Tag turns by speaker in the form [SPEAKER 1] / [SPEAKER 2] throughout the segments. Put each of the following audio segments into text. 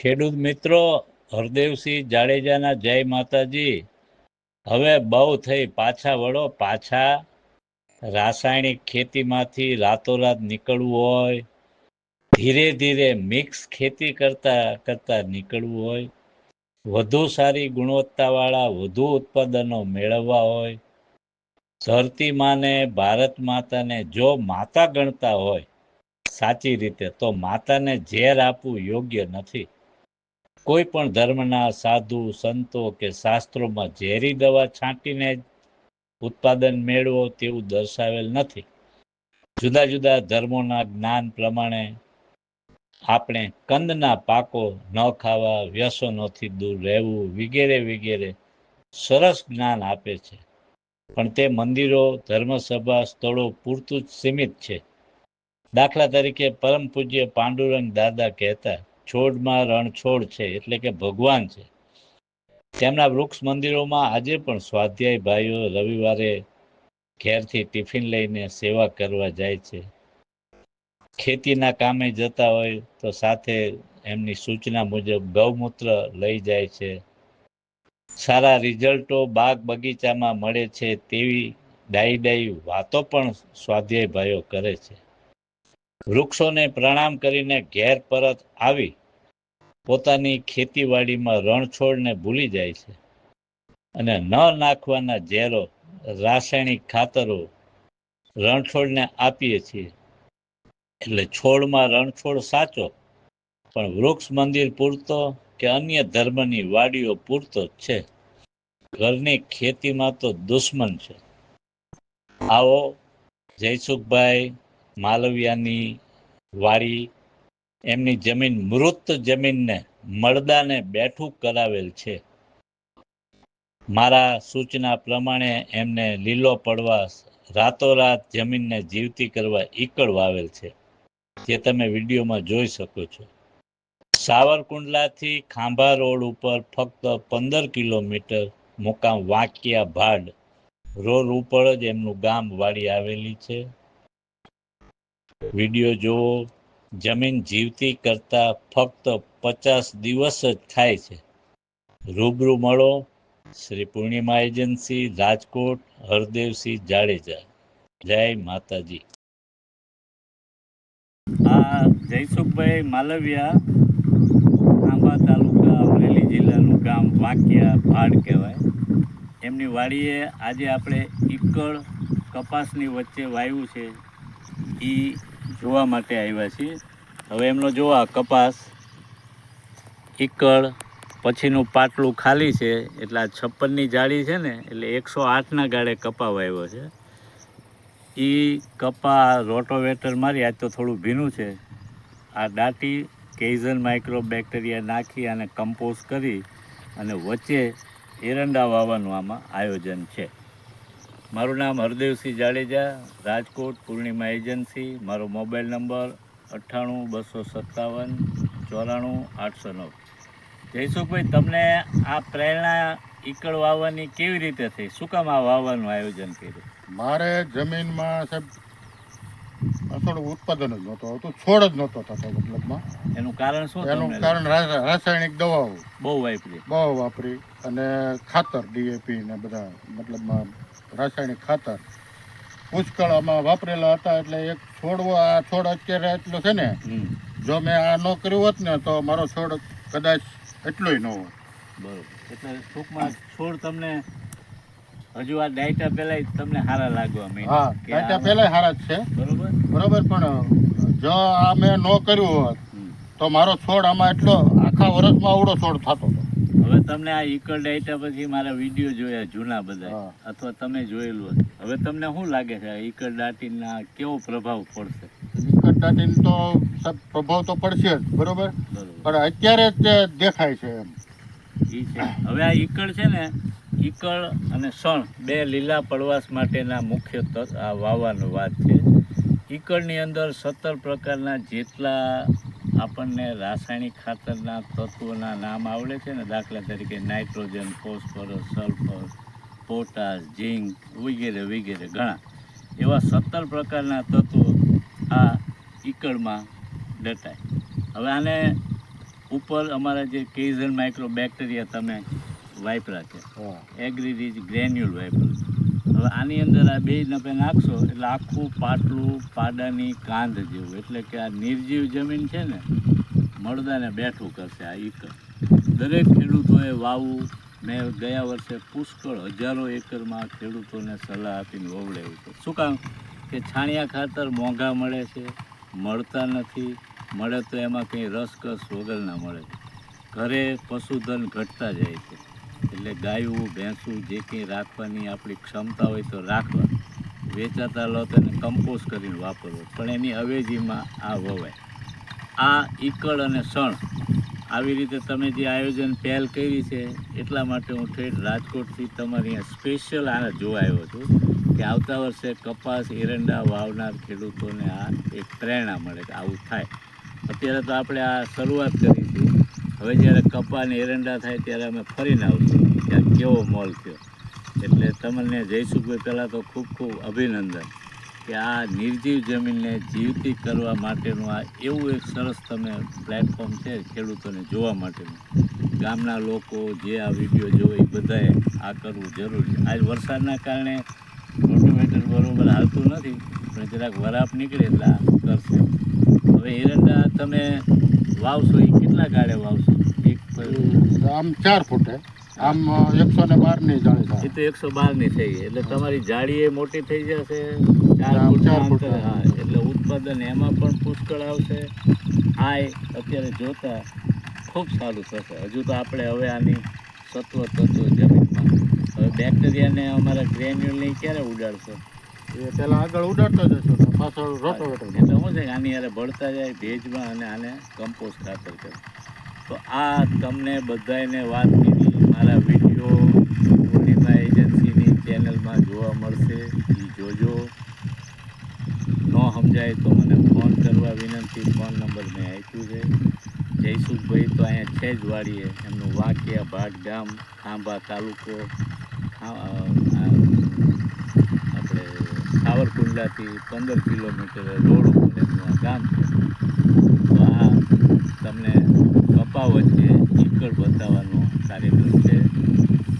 [SPEAKER 1] ખેડૂત મિત્રો, હરદેવસિંહ જાડેજાના જય માતાજી. હવે બહુ થઈ, પાછા વળો, પાછા રાસાયણિક ખેતીમાંથી રાતોરાત નીકળવું હોય, ધીરે ધીરે મિક્સ ખેતી કરતા કરતા નીકળવું હોય, વધુ સારી ગુણવત્તાવાળા વધુ ઉત્પાદનો મેળવવા હોય, ધરતી માને ભારત માતાને જો માતા ગણતા હોય, સાચી રીતે તો માતાને ઝેર આપવું યોગ્ય નથી. કોઈ પણ ધર્મના સાધુ, સંતો કે શાસ્ત્રોમાં ઝેરી દવા છાંટીને જ ઉત્પાદન મેળવો તેવું દર્શાવેલ નથી. જુદા જુદા ધર્મોના જ્ઞાન પ્રમાણે આપણે કંદના પાકો ન ખાવા, વ્યસનોથી દૂર રહેવું વગેરે વગેરે સરસ જ્ઞાન આપે છે. પણ તે મંદિરો, ધર્મસભા, સ્થળો પૂરતું જ સીમિત છે. દાખલા તરીકે પરમ પૂજ્ય પાંડુરંગ દાદા કહેતા છોડમાં રણછોડ છે, એટલે કે ભગવાન છે. તેમના વૃક્ષ મંદિરોમાં આજે પણ સ્વાધ્યાય ભાઈઓ રવિવારે ઘેરથી ટિફિન લઈને સેવા કરવા જાય છે. ખેતીના કામે જતા હોય તો સાથે એમની સૂચના મુજબ ગૌમૂત્ર લઈ જાય છે. સારા રિઝલ્ટો બાગ બગીચામાં મળે છે તેવી ડાઈ ડાઈ વાતો પણ સ્વાધ્યાય ભાઈઓ કરે છે. વૃક્ષોને પ્રણામ કરીને ઘેર પરત આવી પોતાની ખેતીવાડીમાં રણછોડને ભૂલી જાય છે અને ન નાખવાના ઝેરો રાસાયણિક ખાતરો રણછોડને આપીએ છીએ. એટલે છોડમાં રણછોડ સાચો, પણ વૃક્ષ મંદિર પૂરતો કે અન્ય ધર્મની વાડીઓ પૂરતો જ છે. ઘરની ખેતીમાં તો દુશ્મન છે. આવો જયસુખભાઈ માલવિયાની વાડી એમની જમીન મૃત જમીનને મળદાને બેઠું કરાવેલ છે. મારા સૂચના પ્રમાણે એમને લીલો પડવા રાતોરાત જમીનને જીવતી કરવા ઈકળ વાવેલ છે, જે તમે વિડીયોમાં જોઈ શકો છો. સાવરકુંડલાથી ખાંભા રોડ ઉપર ફક્ત પંદર કિલોમીટર મુકામ વાંકિયા ભાડ રોડ ઉપર જ એમનું ગામ વાડી આવેલી છે. વીડિયો જોવો જમીન જીવતી કરતા ફક્ત પચાસ દિવસ જ થાય છે. રૂબરૂ મળો શ્રી પૂર્ણિમા એજન્સી, રાજકોટ, હરદેવસિંહ જાડેજા. જય માતાજી. આ જયસુખભાઈ માલવિયા આંબા તાલુકા, અમરેલી જિલ્લાનું ગામ વાંકિયા ભાડ કહેવાય. એમની વાડીએ આજે આપણે ઈકળ કપાસની વચ્ચે વાવ્યું છે. એ જોવા માટે આવ્યા છીએ. હવે એમનો જો આ કપાસ, ઈકળ, પછીનું પાટલું ખાલી છે, એટલે આ છપ્પનની જાળી છે ને, એટલે એકસો આઠના ગાળે કપા વાવ્યો છે. એ કપા રોટોવેટર મારી, આજ તો થોડું ભીનું છે. આ દાટી કેઝન માઇક્રો બેક્ટેરિયા નાખી અને કમ્પોઝ કરી અને વચ્ચે એરંડા વાવવાનું આમાં આયોજન છે. મારું નામ હરદેવસિંહ જાડેજા રાજકોટ પૂર્ણિમા એજન્સી મારો મોબાઈલ નંબર અઠ્ઠાણું બસો સત્તાવન ચોરાણું આઠસો નવ. જયસુખભાઈ તમને આ પ્રેરણા ઈકળ વાવવાની કેવી રીતે થઈ? શું કામ આ વાવવાનું આયોજન કર્યું?
[SPEAKER 2] મારે જમીનમાં સાહેબ થોડું ઉત્પાદન જ નહોતું આવતું છોડ જ નહોતો થતો મતલબમાં.
[SPEAKER 1] એનું કારણ શું
[SPEAKER 2] એનું કારણ રાસાયણિક દવાઓ.
[SPEAKER 1] બહુ વાપરી.
[SPEAKER 2] બહુ વાપરી અને ખાતર ડીએપી ને બધા મતલબમાં રાસાયણિક ખાતર પુષ્કળ આમાં વાપરેલા હતા એટલે એક છોડવો આ છોડ અત્યારે એટલો છે ને જો મેં આ ન કર્યું હોત ને તો મારો છોડ કદાચ એટલોય ન હોત.
[SPEAKER 1] બરોબર. એટલે ટૂંકમાં છોડ તમને હજુ આ ડાયટા પહેલા તમને સારા લાગવા
[SPEAKER 2] હા
[SPEAKER 1] માંડ્યા
[SPEAKER 2] કાંટા
[SPEAKER 1] આ-
[SPEAKER 2] પહેલાં સારા જ છે.
[SPEAKER 1] બરોબર?
[SPEAKER 2] બરોબર પણ જો આ મેં ન કર્યું હોત તો મારો છોડ આમાં એટલો આખા વર્ષમાં આવડો છોડ થતો.
[SPEAKER 1] હવે તમને આ ઈકળ ડાયટા પછી મારા વીડિયો જોયા જૂના બધા. અથવા તમે જોયેલું હવે તમને શું લાગે છે આ ઈકળ દાટીના કેવો પ્રભાવ પડશે?
[SPEAKER 2] વિકટ દાટીને તો પ્રભાવ તો પડશે જ બરોબર? પણ અત્યારે જ દેખાય છે એમ.
[SPEAKER 1] ઈ છે. હવે આ ઈકળ છે ને ઈકળ અને સણ બે લીલા પડવાશ માટેના મુખ્ય તત્વ આ વાવવાનું વાત છે. ઈકળની અંદર સત્તર પ્રકારના જેટલા આપણને રાસાયણિક ખાતરના તત્વોના નામ આવડે છે ને દાખલા તરીકે nitrogen phosphorus sulphur potash zinc વગેરે વગેરે ઘણા. એવા સત્તર પ્રકારના તત્વો આ ઈકળમાં દટાય હવે આને ઉપર અમારા જે કેઝન માઇક્રો બેક્ટેરિયા તમે વાપરા છે.
[SPEAKER 2] એગ્રી
[SPEAKER 1] એગ્રીરીજ ગ્રેન્યુલ વાપર્યું હવે આની અંદર આ બે નપે નાખશો એટલે આખું પાટલું, પાડાની કાંધ જેવું. એટલે કે આ નિર્જીવ જમીન છે ને, મળદાને બેઠું કરશે આ એકર દરેક ખેડૂતોએ વાવવું. મેં ગયા વર્ષે પુષ્કળ હજારો એકરમાં ખેડૂતોને સલાહ આપીને વવડાવ્યું છે શું કામ? કે છાણિયા ખાતર મોંઘા મળે છે, મળતા નથી. મળે તો એમાં કંઈ રસકસ વગરના મળે છે. ઘરે પશુધન ઘટતા જાય છે. એટલે ગાયું, ભેંસું જે કંઈ રાખવાની આપણી ક્ષમતા હોય તો રાખવા. વેચાતા લો તો એને કમ્પોઝ કરીને વાપરવો. પણ એની અવેજીમાં આ વવાય. આ ઈકળ અને સણ આવી રીતે તમે જે આયોજન પહેલ કરી છે, એટલા માટે હું ઠેઠ રાજકોટથી તમારી અહીંયા સ્પેશિયલ આ જોવા આવ્યો છું કે આવતા વર્ષે કપાસ, એરંડા વાવનાર ખેડૂતોને આ એક પ્રેરણા મળે કે આવું થાય. અત્યારે તો આપણે આ શરૂઆત કરી છે. હવે જ્યારે કપાને એરંડા થાય ત્યારે અમે ફરીને આવશું. ત્યાં કેવો મોલ થયો. એટલે તમને જયસુખભાઈ પહેલાં તો ખૂબ ખૂબ અભિનંદન કે આ નિર્જીવ જમીનને જીવતી કરવા માટેનું આ એવું એક સરસ તમે પ્લેટફોર્મ છે ખેડૂતોને જોવા માટેનું. ગામના લોકો જે આ વીડિયો જોવે એ બધાએ આ કરવું જરૂરી. છે આજ વરસાદના કારણે રોટોમેટર બરોબર હાલતું નથી, પણ જરાક વરાપ નીકળે એટલે કરશે. હવે એરંડા તમે વાવશો એ કેટલા ગાળે વાવશો? એક
[SPEAKER 2] આમ ચાર ફૂટે. આમ એકસો ને બારની જાળી
[SPEAKER 1] એ તો એકસો બારની થઈ એટલે તમારી જાળી એ મોટી થઈ જશે. ચાર
[SPEAKER 2] ચાર ફૂટ.
[SPEAKER 1] હા એટલે ઉત્પાદન એમાં પણ પુષ્કળ આવશે. આ અત્યારે જોતા ખૂબ સારું થશે. હજુ તો આપણે હવે આની સત્વ તત્વ જમીનમાં. હવે બેક્ટેરિયાને અમારા ગ્રેન્યુલની ક્યારે ઉડાડશો?
[SPEAKER 2] એ પહેલાં આગળ ઉડાડતો જશો તો પાછળ રોટોવેટર
[SPEAKER 1] એટલે શું આની યારે ભળતા જાય, ભેજમાં અને આને કમ્પોસ્ટ ખાતર કરે. તો આ તમને બધાને વાત કીધી મારા વીડિયો પૂર્ણિમા એજન્સીની ચેનલમાં જોવા મળશે. એ જોજો. ન સમજાય તો મને ફોન કરવા વિનંતી. ફોન નંબર મેં આપ્યું છે. જયસુખભાઈ તો અહીંયા છે જ વાડીએ. એમનું વાંકિયા ભાટ ગામ ખાંભા તાલુકો સાવરકુંડલાથી પંદર કિલોમીટર રોડ ઉપર એમનું આ ગામ છે. તો આ તમને કપા વચ્ચે ચીકડ બતાવવાનો કાર્યક્રમ છે.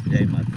[SPEAKER 1] જય માતા